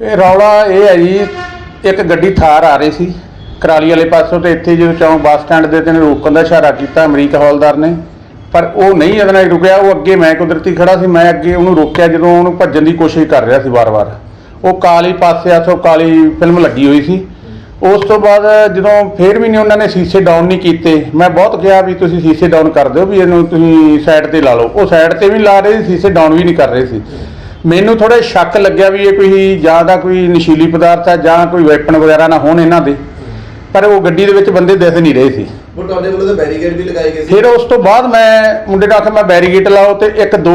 ਇਹ ਰੌਲਾ ਇਹ ਹੈ ਜੀ, ਇੱਕ ਗੱਡੀ ਥਾਰ ਆ ਰਹੀ ਸੀ। ਕਰਾਲੀ ਵਾਲੇ ਪਾਸੋਂ ਤੇ ਇੱਥੇ ਜਦੋਂ ਚੌਂਕ ਬੱਸ ਸਟੈਂਡ ਦੇ ਤੇ ਨੇ ਰੋਕਣ ਦਾ ਇਸ਼ਾਰਾ ਕੀਤਾ ਅਮਰੀਕ ਹੌਲਦਾਰ ਨੇ। ਪਰ ਉਹ ਨਹੀਂ ਇਹਦੇ ਨਾਲ ਰੁਕਿਆ, ਉਹ ਅੱਗੇ ਮੈਂ ਕੁਦਰਤੀ ਖੜਾ ਸੀ, ਮੈਂ ਅੱਗੇ ਉਹਨੂੰ ਰੋਕਿਆ ਜਦੋਂ ਉਹਨੂੰ ਭੱਜਣ ਦੀ ਕੋਸ਼ਿਸ਼ ਕਰ ਰਿਹਾ ਸੀ ਵਾਰ-ਵਾਰ। ਉਹ ਕਾਲੀ ਪਾਸੇ ਆਸੋ ਕਾਲੀ ਫਿਲਮ ਲੱਗੀ ਹੋਈ ਸੀ। ਉਸ ਤੋਂ ਬਾਅਦ ਜਦੋਂ ਫੇਰ ਵੀ ਨਹੀਂ ਉਹਨਾਂ ਨੇ ਸੀਸੇ ਡਾਊਨ ਨਹੀਂ ਕੀਤੇ, ਮੈਂ ਬਹੁਤ ਕਿਹਾ ਵੀ ਤੁਸੀਂ ਸੀਸੇ ਡਾਊਨ ਕਰ ਦਿਓ ਵੀ ਇਹਨੂੰ ਤੁਸੀਂ ਸਾਈਡ ਤੇ ਲਾ ਲਓ। ਉਹ ਸਾਈਡ ਤੇ ਵੀ ਲਾ ਰਹੇ ਸੀ, ਸੀਸੇ ਡਾਊਨ ਵੀ ਨਹੀਂ ਕਰ ਰਹੇ ਸੀ। ਮੈਨੂੰ ਥੋੜਾ ਸ਼ੱਕ ਲੱਗਿਆ ਵੀ ਇਹ ਕੋਈ ਜਾਂ ਦਾ ਕੋਈ ਨਸ਼ੀਲੀ ਪਦਾਰਥ ਹੈ ਜਾਂ ਕੋਈ ਵੈਪਨ ਵਗੈਰਾ ਨਾ ਹੋਣ ਇਹਨਾਂ ਦੇ। ਪਰ ਉਹ ਗੱਡੀ ਦੇ ਵਿੱਚ ਬੰਦੇ ਦਿਖ ਨਹੀਂ ਰਹੇ ਸੀ। ਉਹ ਤੁਹਾਡੇ ਵੱਲੋਂ ਤਾਂ ਬੈਰੀਕੇਡ ਵੀ ਲਗਾਏ ਗਏ ਸੀ। ਫਿਰ ਉਸ ਤੋਂ ਬਾਅਦ ਮੈਂ ਮੁੰਡੇ ਨੂੰ ਆਖਿਆ ਮੈਂ ਬੈਰੀਗੇਟ ਲਾਓ ਤੇ ਇੱਕ ਦੋ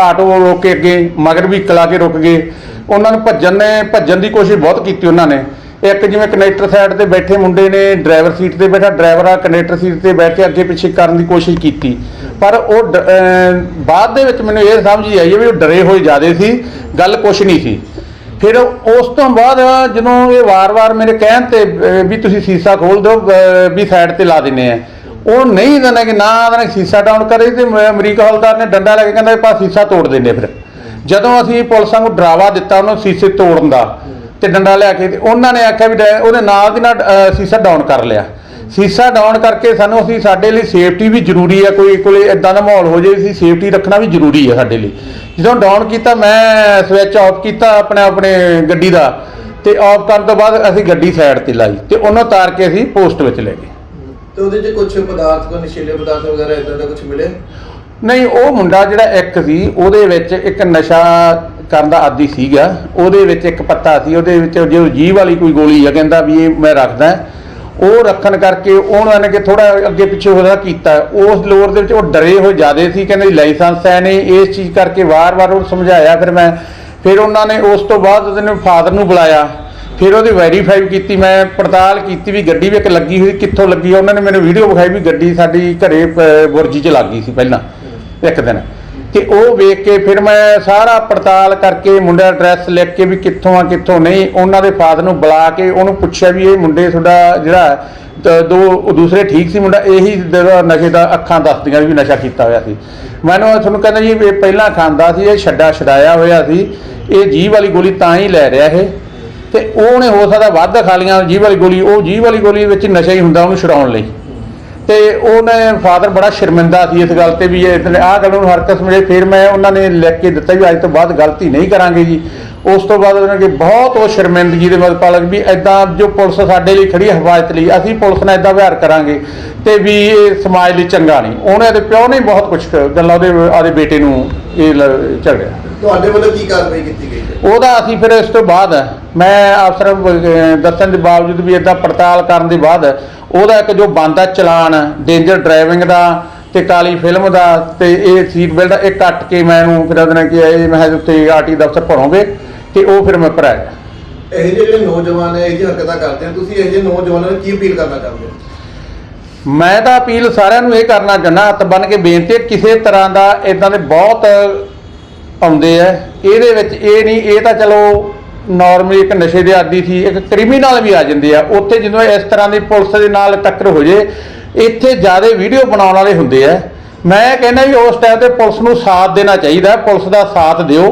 ਆਟੋ ਰੋਕ ਕੇ ਅੱਗੇ ਮਗਰ ਵੀ ਲਾ ਕੇ ਰੁਕ ਗਏ। ਉਹਨਾਂ ਨੂੰ ਭੱਜਣ ਨੇ ਭੱਜਣ ਦੀ ਕੋਸ਼ਿਸ਼ ਬਹੁਤ ਕੀਤੀ ਉਹਨਾਂ ਨੇ। ਇੱਕ ਜਿਵੇਂ ਕਨੈਕਟਰ ਸਾਈਡ ਤੇ ਬੈਠੇ ਮੁੰਡੇ ਨੇ ਡਰਾਈਵਰ ਸੀਟ ਤੇ ਬੈਠਾ ਡਰਾਈਵਰ ਆ ਕਨੈਕਟਰ ਸੀਟ ਤੇ ਬੈਠ ਕੇ ਅੱਗੇ ਪਿੱਛੇ ਕਰਨ ਦੀ ਕੋਸ਼ਿਸ਼ ਕੀਤੀ। ਪਰ ਉਹ ਡ- ਬਾਅਦ ਦੇ ਵਿੱਚ ਮੈਨੂੰ ਇਹ ਸਮਝ ਹੀ ਆਈ ਹੈ ਵੀ ਉਹ ਡਰੇ ਹੋਏ ਜ਼ਿਆਦੇ ਸੀ, ਗੱਲ ਕੁਛ ਨਹੀਂ ਸੀ। ਫਿਰ ਉਸ ਤੋਂ ਬਾਅਦ ਜਦੋਂ ਇਹ ਵਾਰ-ਵਾਰ ਮੇਰੇ ਕਹਿਣ ਤੇ ਵੀ ਤੁਸੀਂ ਸੀਸਾ ਖੋਲ ਦਿਓ ਵੀ ਸਾਈਡ ਤੇ ਲਾ ਦਿੰਨੇ ਆ। ਉਹ ਨਹੀਂ ਦਿੰਦਾ ਕਿ ਨਾ ਉਹਨੇ ਸੀਸਾ ਡਾਊਨ ਕਰੇ ਤੇ ਅਮਰੀਕਾ ਹੌਲਦਾਰ ਨੇ ਡੰਡਾ ਲੈ ਕੇ ਕਹਿੰਦਾ ਪਾ ਸੀਸਾ ਤੋੜ ਦਿੰਨੇ ਫਿਰ। ਜਦੋਂ ਅਸੀਂ ਪੁਲਿਸਾਂ ਨੂੰ ਡਰਾਵਾ ਦਿੱਤਾ ਉਹਨੂੰ ਸੀਸੇ ਤੋੜਨ ਦਾ ਤੇ ਡੰਡਾ ਲਿਆ ਕੇ ਤੇ ਉਹਨਾਂ ਨੇ ਆਖਿਆ ਵੀ ਡ- ਉਹਦੇ ਨਾਲ ਦੀ ਨਾਲ ਸੀਸਾ ਡਾਊਨ ਕਰ ਲਿਆ। ਸੀਸਾ ਡਾਊਨ ਕਰਕੇ ਸਾਨੂੰ ਅਸੀਂ ਸਾਡੇ ਲਈ ਸੇਫਟੀ ਵੀ ਜ਼ਰੂਰੀ ਹੈ ਕੋਈ ਕੋਲੇ ਇਦਾਂ ਦਾ ਮਾਹੌਲ ਹੋ ਜਾਏ ਸੀ ਸੇਫਟੀ ਰੱਖਣਾ ਵੀ ਜ਼ਰੂਰੀ ਹੈ ਸਾਡੇ ਲਈ। ਜਦੋਂ ਡਾਊਨ ਕੀਤਾ ਮੈਂ ਸਵਿਚ ਆਫ ਕੀਤਾ ਆਪਣੇ ਆਪਣੇ ਗੱਡੀ ਦਾ ਤੇ ਆਫ ਕਰਨ ਤੋਂ ਬਾਅਦ ਅਸੀਂ ਗੱਡੀ ਸਾਈਡ ਤੇ ਲਾਈ ਤੇ ਉਹਨੂੰ ਤਾਰ ਕੇ ਅਸੀਂ ਪੋਸਟ ਵਿੱਚ ਲੈ ਗਏ। ਤੇ ਉਹਦੇ 'ਚ ਕੁਝ ਪਦਾਰਥ ਕੋ ਨਸ਼ੀਲੇ ਪਦਾਰਥ ਵਗੈਰਾ ਇਦਾਂ ਦਾ ਕੁਝ ਮਿਲੇ ਨਹੀਂ ਉਹ ਮੁੰਡਾ ਜਿਹੜਾ ਇੱਕ ਸੀ ਉਹਦੇ ਵਿੱਚ ਇੱਕ ਨਸ਼ਾ ਕਰਨ ਦਾ ਆਦੀ ਸੀਗਾ, ਉਹਦੇ ਵਿੱਚ ਇੱਕ ਪੱਤਾ ਸੀ, ਉਹਦੇ ਵਿੱਚ ਜੋ ਜੀਵ ਵਾਲੀ ਕੋਈ ਗੋਲੀ ਆ, ਕਹਿੰਦਾ ਵੀ ਇਹ ਮੈਂ ਰੱਖਦਾ ਉਹ ਰੱਖਣ ਕਰਕੇ ਉਹਨਾਂ ਨੇ ਕਿ ਥੋੜਾ ਅੱਗੇ ਪਿੱਛੇ ਹੋਦਾ ਕੀਤਾ। ਉਸ ਲੋਰ ਦੇ ਵਿੱਚ ਉਹ ਡਰੇ ਹੋਏ ਜਿਆਦੇ ਸੀ, ਕਹਿੰਦੇ ਲਾਇਸੈਂਸ ਹੈ ਨਹੀਂ, ਇਸ ਚੀਜ਼ ਕਰਕੇ ਵਾਰ-ਵਾਰ ਉਹ ਸਮਝਾਇਆ। ਫਿਰ ਮੈਂ, ਫਿਰ ਉਹਨਾਂ ਨੇ ਉਸ ਤੋਂ ਬਾਅਦ ਉਹਦੇ ਫਾਦਰ ਨੂੰ ਬੁਲਾਇਆ। ਫਿਰ ਉਹਦੀ ਵੈਰੀਫਾਈ ਕੀਤੀ, ਮੈਂ ਪੜਤਾਲ ਕੀਤੀ ਵੀ ਗੱਡੀ ਵੀ ਇੱਕ ਲੱਗੀ ਹੋਈ, ਕਿੱਥੋਂ ਲੱਗੀ ਉਹਨਾਂ ਨੇ ਮੈਨੂੰ ਵੀਡੀਓ ਵਿਖਾਈ ਵੀ ਗੱਡੀ ਸਾਡੀ ਘਰੇ ਬੁਰਜੀ 'ਚ ਲੱਗ ਗਈ ਸੀ ਪਹਿਲਾਂ, ਇੱਕ ਦਿਨ। ਤੇ ਉਹ ਵੇਖ ਕੇ ਫਿਰ ਮੈਂ ਸਾਰਾ ਪੜਤਾਲ ਕਰਕੇ ਮੁੰਡਾ ਐਡਰੈਸ ਲਿਖ ਕੇ ਵੀ ਕਿੱਥੋਂ ਆ, ਕਿੱਥੋਂ ਨਹੀਂ, ਉਹਨਾਂ ਦੇ ਫਾਦਰ ਨੂੰ ਬੁਲਾ ਕੇ ਉਹਨੂੰ ਪੁੱਛਿਆ ਵੀ ਇਹ ਮੁੰਡੇ ਤੁਹਾਡਾ ਜਿਹੜਾ ਦੋ ਦੂਸਰੇ ਠੀਕ ਸੀ ਮੁੰਡਾ, ਇਹੀ ਨਸ਼ੇ ਦਾ ਅੱਖਾਂ ਦੱਸਦੀਆਂ ਵੀ ਨਸ਼ਾ ਕੀਤਾ ਹੋਇਆ ਸੀ। ਮੈਨੂੰ ਤੁਹਾਨੂੰ ਕਹਿੰਦਾ ਜੀ, ਇਹ ਪਹਿਲਾਂ ਖਾਂਦਾ ਸੀ, ਇਹ ਛੱਡਾ ਛਡਾਇਆ ਹੋਇਆ ਸੀ, ਇਹ ਜੀਭ ਵਾਲੀ ਗੋਲੀ ਤਾਂ ਹੀ ਲੈ ਰਿਹਾ ਇਹ। ਤੇ ਉਹਨੇ ਹੋ ਸਕਦਾ ਵੱਧ ਖਾ ਲੀਆਂ ਜੀਭ ਵਾਲੀ ਗੋਲੀ, ਉਹ ਜੀਭ ਵਾਲੀ ਗੋਲੀ ਵਿੱਚ ਨਸ਼ਾ ਹੀ ਹੁੰਦਾ ਉਹਨੂੰ ਛਡਾਉਣ ਲਈ। ਤੇ ਉਹਨੇ ਫਾਦਰ ਬੜਾ ਸ਼ਰਮਿੰਦਾ ਸੀ ਇਸ ਗੱਲ ਤੇ ਵੀ ਇਹ ਆਹ ਗੱਲ ਨੂੰ ਹਰਕਤ ਸਮਝੇ ਫਿਰ ਮੈਂ ਉਹਨਾਂ ਨੇ ਲਿਖ ਕੇ ਦਿੱਤਾ ਵੀ ਅੱਜ ਤੋਂ ਬਾਅਦ ਗਲਤੀ ਨਹੀਂ ਕਰਾਂਗੇ ਜੀ। ਉਸ ਤੋਂ ਬਾਅਦ ਉਹਨਾਂ ਕਿ ਬਹੁਤ ਉਹ ਸ਼ਰਮਿੰਦਗੀ ਦੇ ਮਦ ਪਾਲਕ ਵੀ ਐਦਾਂ ਜੋ ਪੁਲਿਸ ਸਾਡੇ ਲਈ ਖੜੀ ਹੈ ਹਿਫਾਜ਼ਤ ਲਈ ਅਸੀਂ ਪੁਲਿਸ ਨਾਲ ਐਦਾਂ ਵਿਹਾਰ ਕਰਾਂਗੇ ਤੇ ਵੀ ਇਹ ਸਮਾਜ ਲਈ ਚੰਗਾ ਨਹੀਂ। ਉਹਨੇ ਦੇ ਪਿਓ ਨੇ ਬਹੁਤ ਕੁਝ ਗੱਲਾਂ ਉਹਦੇ ਆਦੇ ਬੇਟੇ ਨੂੰ ਇਹ ਝਗੜਿਆ ਤੁਹਾਡੇ ਵੱਲੋਂ ਕੀ ਕਾਰਵਾਈ ਕੀਤੀ ਗਈ ਉਹਦਾ ਅਸੀਂ ਫਿਰ ਇਸ ਤੋਂ ਬਾਅਦ ਮੈਂ ਅਫਸਰ ਦੱਸਣ ਦੇ ਬਾਵਜੂਦ ਵੀ ਇਦਾਂ ਪੜਤਾਲ ਕਰਨ ਦੇ ਬਾਅਦ ਉਹਦਾ ਇੱਕ ਜੋ ਬੰਦਾ ਚਲਾਨ ਡੇਂਜਰ ਡਰਾਈਵਿੰਗ ਦਾ ਤੇ ਕਾਲੀ ਫਿਲਮ ਦਾ ਤੇ ਇਹ ਸੀਟ ਬੈਲਟ ਇਹ ਕੱਟ ਕੇ ਮੈਨੂੰ ਫਿਰ ਉਹਦੇ ਨਾਲ ਕੀ ਇਹ ਮੈਂ ਉੱਤੇ ਆਰਟੀ ਦਫ਼ਤਰ ਭਰੋਗੇ ਤੇ ਉਹ ਫਿਰ ਮੈਂ ਭਰਾਇਆ ਇਹ ਜਿਹੇ ਜਿਹੜੇ ਨੌਜਵਾਨ ਹੈ ਇਹ ਜਿਹੀ ਹਰਕਤਾਂ ਕਰਦੇ ਆ ਤੁਸੀਂ ਇਹ ਜਿਹੇ ਨੌਜਵਾਨਾਂ ਨੂੰ ਕੀ ਅਪੀਲ ਕਰਨਾ ਚਾਹੁੰਦੇ ਹੋ ਮੈਂ ਤਾਂ ਅਪੀਲ ਸਾਰਿਆਂ ਨੂੰ ਇਹ ਕਰਨਾ ਚਾਹੁੰਦਾ ਹੱਥ ਬੰਨ ਕੇ ਬੇਨਤੀ ਕਿਸੇ ਤਰ੍ਹਾਂ ਦਾ ਇਦਾਂ ਦੇ ਬਹੁਤ ਆਉਂਦੇ ਆ ਇਹਦੇ ਵਿੱਚ ਇਹ ਨਹੀਂ ਇਹ ਤਾਂ ਚਲੋ ਨਾਰਮਲੀ ਇੱਕ ਨਸ਼ੇ ਦੇ ਆਦੀ ਸੀ, ਇੱਕ ਕ੍ਰਿਮੀਨਲ ਵੀ ਆ ਜਾਂਦੇ ਆ। ਉੱਥੇ ਜਦੋਂ ਇਸ ਤਰ੍ਹਾਂ ਦੀ ਪੁਲਿਸ ਦੇ ਨਾਲ ਟੱਕਰ ਹੋ ਜੇ, ਇੱਥੇ ਜ਼ਿਆਦਾ ਵੀਡੀਓ ਬਣਾਉਣ ਵਾਲੇ ਹੁੰਦੇ ਆ। ਮੈਂ ਕਹਿੰਦਾ ਵੀ ਉਸ ਟਾਈਮ ਤੇ ਪੁਲਿਸ ਨੂੰ ਸਾਥ ਦੇਣਾ ਚਾਹੀਦਾ, ਪੁਲਿਸ ਦਾ ਸਾਥ ਦਿਓ।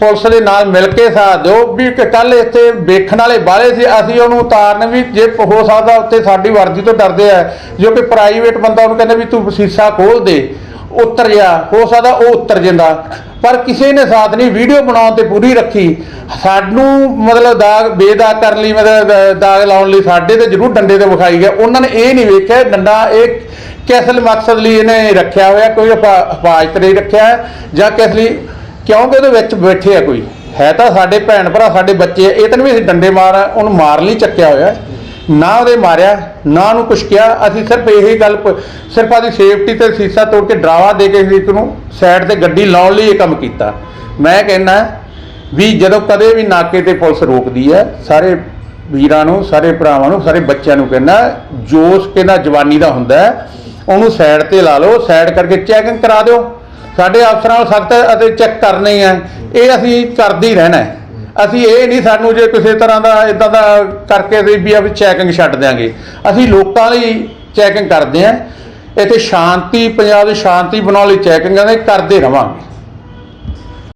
ਪੁਲਿਸ ਦੇ ਨਾਲ ਮਿਲ ਕੇ ਸਾਥ ਦਿਓ। ਵੀ ਕੱਲ ਇੱਥੇ ਵੇਖਣ ਵਾਲੇ ਬਾਹਲੇ ਸੀ, ਅਸੀਂ ਉਹਨੂੰ ਉਤਾਰਨ ਵੀ ਜੇ ਹੋ ਸਕਦਾ ਉੱਥੇ ਸਾਡੀ ਵਰਦੀ ਤੋਂ ਡਰਦੇ ਆ। ਜੋ ਕਿ ਪ੍ਰਾਈਵੇਟ ਬੰਦਾ ਉਹਨੂੰ ਕਹਿੰਦਾ ਵੀ ਤੂੰ ਸੀਸਾ ਖੋਲ ਦੇ, ਉਤਰ ਜਾ। ਹੋ ਸਕਦਾ ਉਹ ਉਤਰ ਜਾਂਦਾ। ਪਰ ਕਿਸੇ ਨੇ ਸਾਥ ਨਹੀਂ, ਵੀਡੀਓ ਬਣਾਉਣ ਤੇ ਪੂਰੀ ਰੱਖੀ। ਸਾਨੂੰ ਮਤਲਬ ਦਾਗ, ਬੇਦਾਗ ਕਰਨ ਲਈ ਮਤਲਬ ਦਾਗ ਲਾਉਣ ਲਈ ਸਾਡੇ ਤੇ ਜ਼ਰੂਰ ਡੰਡੇ ਤੇ ਵਿਖਾਈ ਗਿਆ ਉਹਨਾਂ ਨੇ ਇਹ ਨਹੀਂ ਵੇਖਿਆ, ਡੰਡਾ ਇਹ ਕਿਸ ਮਕਸਦ ਲਈ ਇਹਨੇ ਰੱਖਿਆ ਹੋਇਆ, ਕੋਈ ਹਿਫਾ- ਹਿਫਾਜ਼ਤ ਲਈ ਰੱਖਿਆ ਜਾਂ ਕਿਸ ਲਈ? ਕਿਉਂਕਿ ਉਹਦੇ ਵਿੱਚ ਬੈਠੇ ਆ ਕੋਈ। ਹੈ ਤਾਂ ਸਾਡੇ ਭੈਣ ਭਰਾ, ਸਾਡੇ ਬੱਚੇ ਆ, ਇਹ ਤਾਂ ਨਹੀਂ ਵੀ ਅਸੀਂ ਡੰਡੇ ਮਾਰ, ਉਹਨੂੰ ਮਾਰ ਲਈ ਚੱਕਿਆ ਹੋਇਆ। ਨਾ ਉਹਦੇ ਮਾਰਿਆ, ਨਾ ਉਹਨੂੰ ਕੁਛ ਕਿਹਾ। ਅਸੀਂ ਸਿਰਫ ਇਹੀ ਗੱਲ ਸਿਰਫ ਆਦੀ ਸੇਫਟੀ ਤੇ ਸੀਸਾ ਤੋੜ ਕੇ ਡਰਾਵਾ ਦੇ ਕੇ ਇੱਕ ਨੂੰ ਸਾਈਡ ਤੇ ਗੱਡੀ ਲਾਉਣ ਲਈ ਇਹ ਕੰਮ ਕੀਤਾ। ਮੈਂ ਕਹਿੰਦਾ ਵੀ ਜਦੋਂ ਕਦੇ ਵੀ ਨਾਕੇ ਤੇ ਪੁਲਿਸ ਰੋਕਦੀ ਹੈ, ਸਾਰੇ ਵੀਰਾਂ ਨੂੰ, ਸਾਰੇ ਭਰਾਵਾਂ ਨੂੰ, ਸਾਰੇ ਬੱਚਿਆਂ ਨੂੰ ਕਹਿੰਦਾ, ਜੋਸ਼ ਕਹਿੰਦਾ ਜਵਾਨੀ ਦਾ ਹੁੰਦਾ ਉਹਨੂੰ ਸਾਈਡ ਤੇ ਲਾ ਲਓ ਸਾਈਡ ਕਰਕੇ ਚੈਕਿੰਗ ਕਰਾ ਦਿਓ। ਸਾਡੇ ਅਫਸਰਾਂ ਨੂੰ ਸਖਤ ਅਤੇ ਚੈੱਕ ਕਰਨੇ ਆ ਇਹ ਅਸੀਂ ਕਰਦੇ ਹੀ। ਰਹਿਣਾ ਅਸੀਂ ਇਹ ਨਹੀਂ ਸਾਨੂੰ ਜੇ ਕਿਸੇ ਤਰ੍ਹਾਂ ਦਾ ਇਦਾਂ ਦਾ ਕਰਕੇ ਅਸੀਂ ਵੀ ਆ ਚੈਕਿੰਗ ਛੱਡ ਦਿਆਂਗੇ। ਅਸੀਂ ਲੋਕਾਂ ਲਈ ਚੈਕਿੰਗ ਕਰਦੇ ਆ। ਇੱਥੇ ਸ਼ਾਂਤੀ, ਪੰਜਾਬ ਦੀ ਸ਼ਾਂਤੀ ਬਣਾਉਣ ਲਈ ਚੈਕਿੰਗਾਂ ਦੇ ਕਰਦੇ ਰਵਾਂਗੇ।